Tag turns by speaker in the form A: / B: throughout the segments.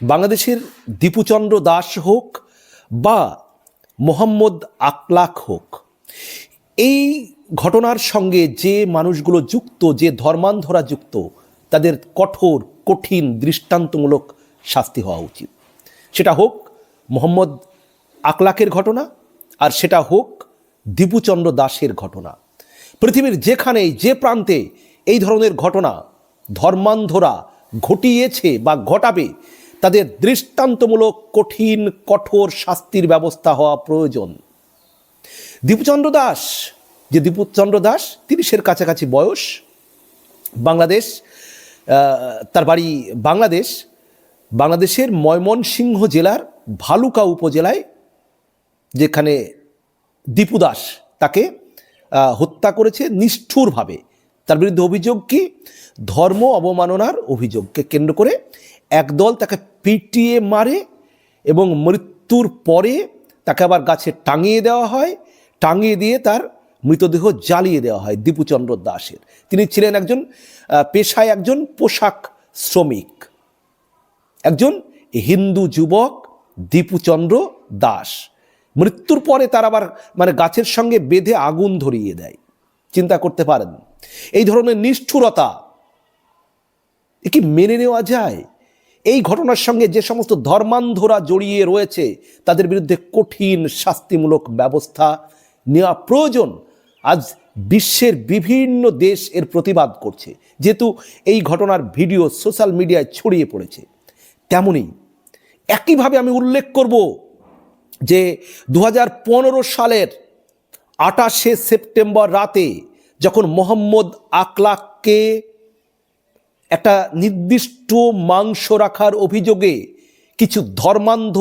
A: বাংলাদেশের দীপুচন্দ্র দাস হোক বা মোহাম্মদ আকলাক হোক, এই ঘটনার সঙ্গে যে মানুষগুলো যুক্ত, যে ধর্মান্ধরা যুক্ত, তাদের কঠোর, কঠিন, দৃষ্টান্তমূলক শাস্তি হওয়া উচিত। সেটা হোক মোহাম্মদ আকলাকের ঘটনা আর সেটা হোক দীপুচন্দ্র দাসের ঘটনা। পৃথিবীর যেখানে, যে প্রান্তে এই ধরনের ঘটনা ধর্মান্ধরা ঘটিয়েছে বা ঘটাবে তাদের দৃষ্টান্তমূলক কঠিন, কঠোর শাস্তির ব্যবস্থা হওয়া প্রয়োজন। দীপুচন্দ্র দাস, যে দীপুচন্দ্র দাস, তিরিশের কাছাকাছি বয়স। বাংলাদেশ তার বাড়ি বাংলাদেশ। বাংলাদেশের ময়মনসিংহ জেলার ভালুকা উপজেলায়, যেখানে দীপু দাস তাকে হত্যা করেছে নিষ্ঠুরভাবে। তার বিরুদ্ধে অভিযোগ কি? ধর্ম অবমাননার অভিযোগকে কেন্দ্র করে একদল তাকে পিটিয়ে মারে এবং মৃত্যুর পরে তাকে আবার গাছে টাঙিয়ে দেওয়া হয়। টাঙিয়ে দিয়ে তার মৃতদেহ জ্বালিয়ে দেওয়া হয় দীপুচন্দ্র দাসের তিনি ছিলেন একজন পেশায় একজন পোশাক শ্রমিক। একজন হিন্দু যুবক দীপুচন্দ্র দাস মৃত্যুর পরে তার আবার মানে গাছের সঙ্গে বেঁধে আগুন ধরিয়ে দেয়। চিন্তা করতে পারেন। এই ধরনের নিষ্ঠুরতা এ কি মেনে নেওয়া যায়? এই ঘটনার সঙ্গে যে সমস্ত ধর্মান্ধরা জড়িয়ে রয়েছে, তাদের বিরুদ্ধে কঠিন শাস্তিমূলক ব্যবস্থা নেওয়া প্রয়োজন। আজ বিশ্বের বিভিন্ন দেশ এর প্রতিবাদ করছে। যেহেতু এই ঘটনার ভিডিও সোশ্যাল মিডিয়ায় ছড়িয়ে পড়েছে। তেমনই একইভাবে আমি উল্লেখ করব যে দু হাজার পনেরো সালের আটাশে সেপ্টেম্বর রাতে যখন মোহাম্মদ আকলাককে একটা নির্দিষ্ট মাংস রাখার অভিযোগে কিছু ধর্মান্ধ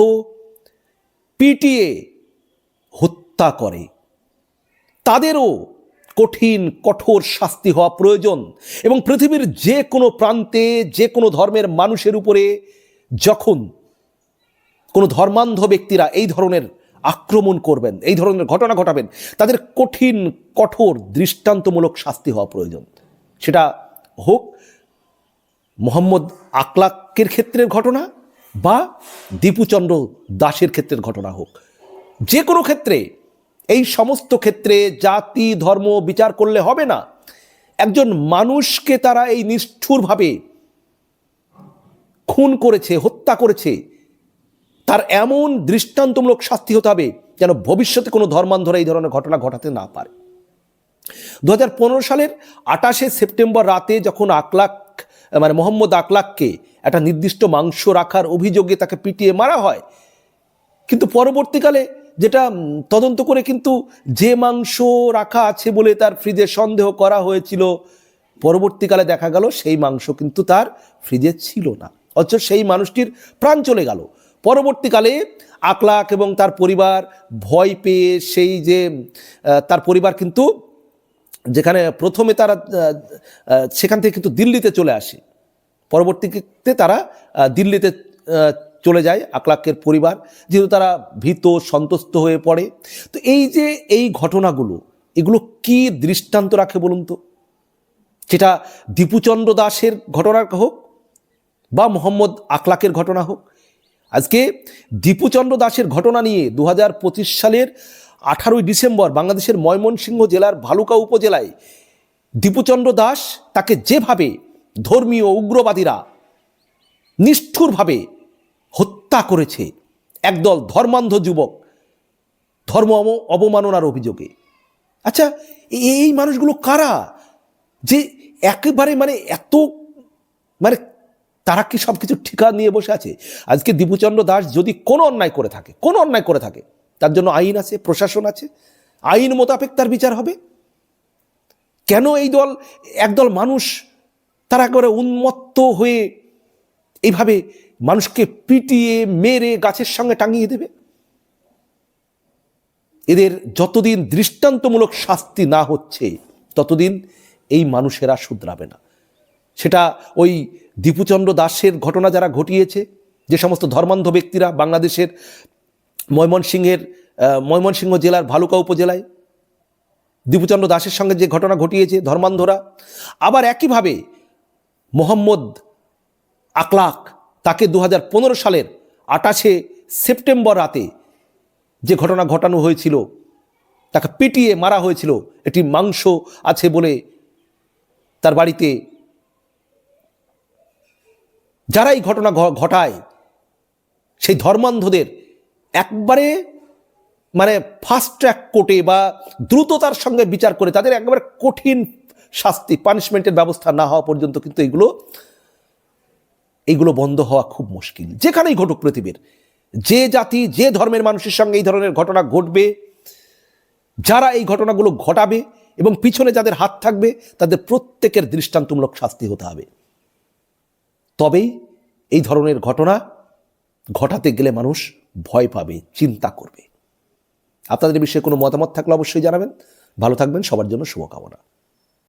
A: পিটিয়ে হত্যা করে, তাদেরও কঠিন, কঠোর শাস্তি হওয়া প্রয়োজন এবং পৃথিবীর যে কোনো প্রান্তে, যে কোনো ধর্মের মানুষের উপরে যখন কোনো ধর্মান্ধ ব্যক্তিরা এই ধরনের আক্রমণ করবেন, এই ধরনের ঘটনা ঘটাবেন, তাদের কঠিন, কঠোর, দৃষ্টান্তমূলক শাস্তি হওয়া প্রয়োজন। সেটা হোক মোহাম্মদ আকলাকের ক্ষেত্রের ঘটনা বা দীপুচন্দ্র দাসের ক্ষেত্রের ঘটনা হোক। যে কোনো ক্ষেত্রে, এই সমস্ত ক্ষেত্রে জাতি, ধর্ম বিচার করলে হবে না। একজন মানুষকে তারা এই নিষ্ঠুরভাবে খুন করেছে, হত্যা করেছে তার এমন দৃষ্টান্তমূলক শাস্তি হতে হবে যেন ভবিষ্যতে কোনো ধর্মান্ধরা এই ধরনের ঘটনা ঘটাতে না পারে। দু হাজার পনেরো সালের আটাশে সেপ্টেম্বর রাতে যখন আকলাক মানে মোহাম্মদ আকলাককে একটা নির্দিষ্ট মাংস রাখার অভিযোগে তাকে পিটিয়ে মারা হয়, কিন্তু পরবর্তীকালে যেটা তদন্ত করে কিন্তু যে মাংস রাখা আছে বলে তার ফ্রিজে সন্দেহ করা হয়েছিল, পরবর্তীকালে দেখা গেল সেই মাংস কিন্তু তার ফ্রিজে ছিল না। অথচ সেই মানুষটির প্রাণ চলে গেল। পরবর্তীকালে আকলাক এবং তার পরিবার ভয় পেয়ে সেই যে তার পরিবার কিন্তু যেখানে প্রথমে তারা সেখান থেকে কিন্তু দিল্লিতে চলে আসে। পরবর্তীতে তারা দিল্লিতে চলে যায় আকলাকের পরিবার। যেহেতু তারা ভীত, সন্তুষ্ট হয়ে পড়ে। তো এই যে এই ঘটনাগুলো, এগুলো কি দৃষ্টান্ত রাখে বলুন তো? সেটা দীপুচন্দ্র দাসের ঘটনা হোক বা মোহাম্মদ আকলাকের ঘটনা হোক। আজকে দীপুচন্দ্র দাসের ঘটনা নিয়ে দু হাজার পঁচিশ সালের আঠারোই ডিসেম্বর বাংলাদেশের ময়মনসিংহ জেলার ভালুকা উপজেলায় দীপুচন্দ্র দাস তাকে যেভাবে ধর্মীয় উগ্রবাদীরা নিষ্ঠুরভাবে হত্যা করেছে, একদল ধর্মান্ধ যুবক ধর্ম অবমাননার অভিযোগে। আচ্ছা এই মানুষগুলো কারা? যে একেবারে মানে এত মানে তারা কি সব কিছু ঠিকা নিয়ে বসে আছে? আজকে দীপুচন্দ্র দাস যদি কোনো অন্যায় করে থাকে, কোনো অন্যায় করে থাকে, তার জন্য আইন আছে, প্রশাসন আছে, আইন মোতাবেক তার বিচার হবে? কেন এই দল, একদল মানুষ, তারা একেবারে উন্মত্ত হয়ে এইভাবে মানুষকে পিটিয়ে, মেরে, গাছের সঙ্গে টাঙিয়ে দেবে? এদের যতদিন দৃষ্টান্তমূলক শাস্তি না হচ্ছে, ততদিন এই মানুষেরা শুধরাবে না। সেটা ওই দীপুচন্দ্র দাসের ঘটনা যারা ঘটিয়েছে, যে সমস্ত ধর্মান্ধ ব্যক্তিরা বাংলাদেশের ময়মনসিংহের ময়মনসিংহ জেলার ভালুকা উপজেলায়, দীপুচন্দ্র দাসের সঙ্গে যে ঘটনা ঘটিয়েছে ধর্মান্ধরা, আবার একইভাবে মোহাম্মদ আকলাক তাকে দু হাজার পনেরো সালের আটাশে সেপ্টেম্বর রাতে যে ঘটনা ঘটানো হয়েছিল, তাকে পিটিয়ে মারা হয়েছিল, এটি মাংস আছে বলে তার বাড়িতে যারা এই ঘটনা ঘটায়, সেই ধর্মান্ধদের একবারে মানে ফাস্ট ট্র্যাক কোর্টে বা দ্রুততার সঙ্গে বিচার করে তাদের একবারে কঠিন শাস্তি পানিশমেন্টের ব্যবস্থা না হওয়া পর্যন্ত কিন্তু এগুলো এইগুলো বন্ধ হওয়া খুব মুশকিল। যেখানেই ঘটুক পৃথিবীর, যে জাতি, যে ধর্মের মানুষের সঙ্গে এই ধরনের ঘটনা ঘটবে, যারা এই ঘটনাগুলো ঘটাবে এবং পিছনে যাদের হাত থাকবে, তাদের প্রত্যেকের দৃষ্টান্তমূলক শাস্তি হতে হবে। তবেই এই ধরনের ঘটনা ঘটাতে গেলে মানুষ ভয় পাবে, চিন্তা করবে। আপনাদের বিষয়ে কোনো মতামত থাকলে অবশ্যই জানাবেন। ভালো থাকবেন, সবার জন্য শুভকামনা।